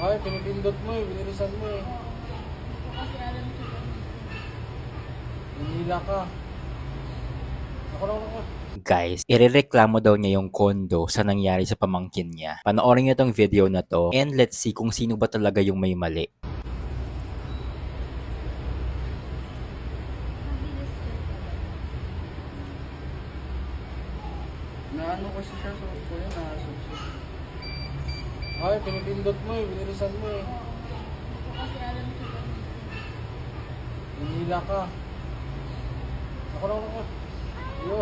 Ay, pinipindot mo eh, binilisan mo eh. Kasi alam ko yun. Hinila ka. Ako lang ako. Guys, irereklamo daw niya yung kondo sa nangyari sa pamangkin niya. Panoorin niyo tong video na to and let's see kung sino ba talaga yung may mali. Naano kasi siya sa ko yun, nakasubsub. Ay, pinipindot mo eh, binilisan mo eh. Kasi alam ko yun. Hinila ka. Ako lang ako. Yo.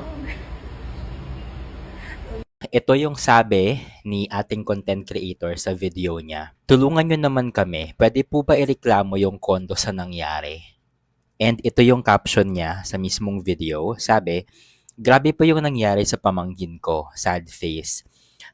Ito yung sabi ni ating content creator sa video niya. Tulungan nyo naman kami, pwede po ba ireklamo yung kondo sa nangyari? And ito yung caption niya sa mismong video. Sabi, Grabe po yung nangyari sa pamangkin ko. Sad face.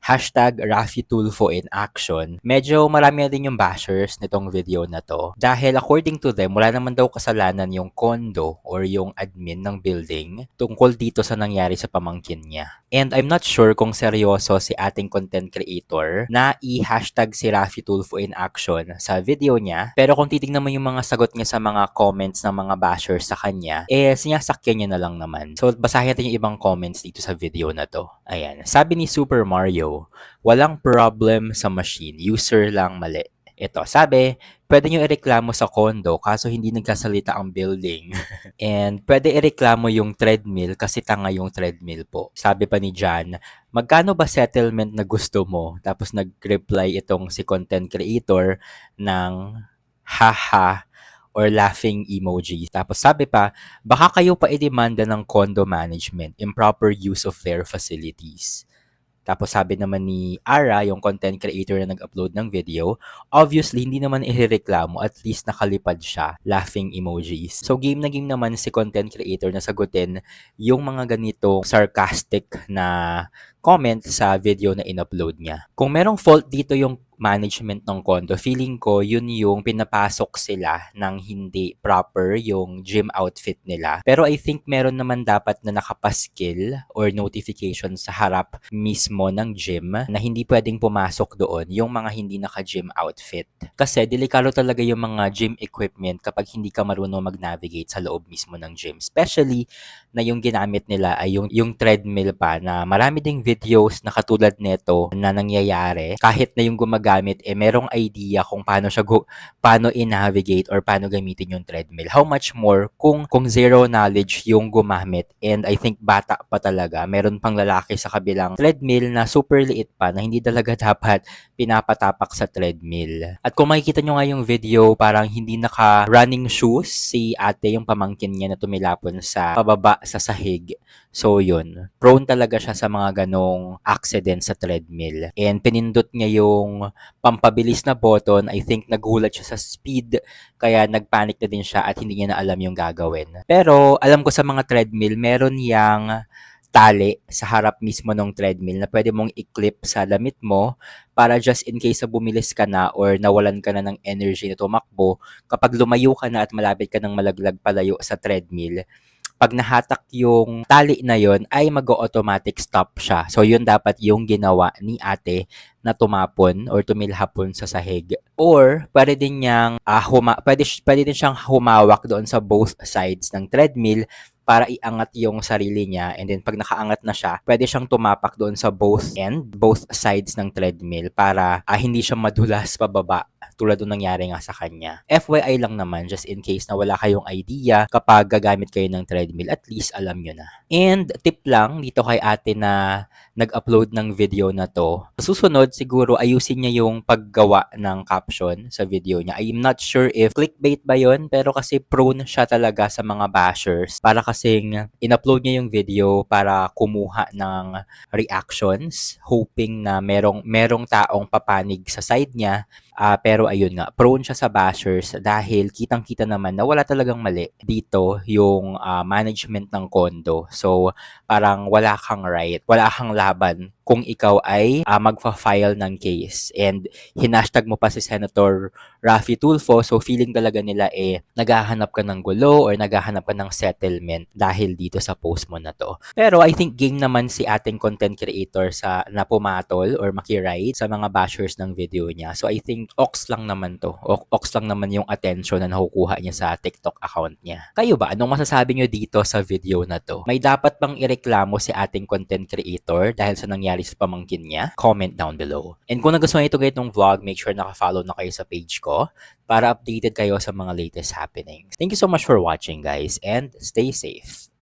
Hashtag Rafi Tulfo in action. Medyo marami na din yung bashers nitong video na to. Dahil according to them, wala naman daw kasalanan yung condo or yung admin ng building tungkol dito sa nangyari sa pamangkin niya. And I'm not sure kung seryoso si ating content creator na i-hashtag si Rafi Tulfo in action sa video niya. Pero kung titignan mo yung mga sagot niya sa mga comments ng mga bashers sa kanya, eh sinasakyan niya na lang naman. So basahin natin yung ibang comments dito sa video na to. Ayan. Sabi ni Super Mario, walang problem sa machine, user lang mali. Ito, sabi, pwede nyo ireklamo sa condo kaso hindi nagkasalita ang building. And pwede ireklamo yung treadmill kasi tanga yung treadmill po. Sabi pa ni Jan, magkano ba settlement na gusto mo? Tapos nag-reply itong si content creator ng haha or laughing emoji. Tapos sabi pa, baka kayo pa idemanda ng condo management, improper use of their facilities. Tapos sabi naman ni Ara, yung content creator na nag-upload ng video, obviously hindi naman irereklamo, at least nakalipad siya, laughing emojis. So game na game naman si content creator na sagutin yung mga ganitong sarcastic na comment sa video na in-upload niya. Kung merong fault dito yung management ng condo, feeling ko yun yung pinapasok sila ng hindi proper yung gym outfit nila. Pero I think meron naman dapat na nakapaskil or notification sa harap mismo ng gym na hindi pwedeng pumasok doon yung mga hindi naka-gym outfit. Kasi delikado talaga yung mga gym equipment kapag hindi ka marunong mag-navigate sa loob mismo ng gym. Especially na yung ginamit nila ay yung, yung treadmill pa na marami ding videos na katulad nito na nangyayari kahit na yung gumagamit eh merong idea kung paano siya gu- paano i-navigate or paano gamitin yung treadmill. How much more kung kung zero knowledge yung gumamit and I think bata pa talaga. Meron pang lalaki sa kabilang treadmill na super liit pa na hindi talaga dapat pinapatapak sa treadmill. At kung makikita nyo nga yung video, parang hindi naka running shoes si ate yung pamangkin niya na tumilapon sa pababa sa sahig. So yun, prone talaga siya sa mga ganong accident sa treadmill. And pinindot niya yung pampabilis na button. I think nagulat siya sa speed kaya nagpanic na din siya at hindi niya na alam yung gagawin. Pero alam ko sa mga treadmill, meron yang tali sa harap mismo ng treadmill na pwede mong i-clip sa damit mo para just in case na bumilis ka na or nawalan ka na ng energy na tumakbo, kapag lumayo ka na at malapit ka ng malaglag palayo sa treadmill, pag nahatak yung tali na yon ay mag-automatic stop siya. So yun dapat yung ginawa ni ate na tumapon or tumilhapon sa sahig. Or pwede din niyang ah, huma pwede, pwede din siyang humawak doon sa both sides ng treadmill para iangat yung sarili niya and then pag nakaangat na siya, pwede siyang tumapak doon sa both end, both sides ng treadmill para ah, hindi siya madulas pababa tulad ng nangyari nga sa kanya. FYI lang naman, just in case na wala kayong idea kapag gagamit kayo ng treadmill, at least alam nyo na. And tip lang dito kay ate na nag-upload ng video na to. Susunod, siguro ayusin niya yung paggawa ng caption sa video niya. I'm not sure if clickbait ba yon pero kasi prone siya talaga sa mga bashers para kasing in-upload niya yung video para kumuha ng reactions hoping na merong merong taong papanig sa side niya Ah, pero ayun nga, prone siya sa bashers dahil kitang-kita naman na wala talagang mali dito yung ah, management ng condo. So, parang wala kang right, wala kang laban kung ikaw ay ah, magfa-file ng case. And hinashtag mo pa si Senator Raffy Tulfo, so feeling talaga nila eh naghahanap ka ng gulo or naghahanap ka ng settlement dahil dito sa post mo na to. Pero I think game naman si ating content creator sa na pumatol or makiride sa mga bashers ng video niya. So I think ox lang naman to. O- ox lang naman yung attention na nakukuha niya sa TikTok account niya. Kayo ba? Anong masasabi nyo dito sa video na to? May dapat bang ireklamo si ating content creator dahil sa nangyari sa pamangkin niya? Comment down below. And kung nagustuhan ito guys itong vlog, make sure naka-follow na kayo sa page ko para updated kayo sa mga latest happenings. Thank you so much for watching guys and stay safe.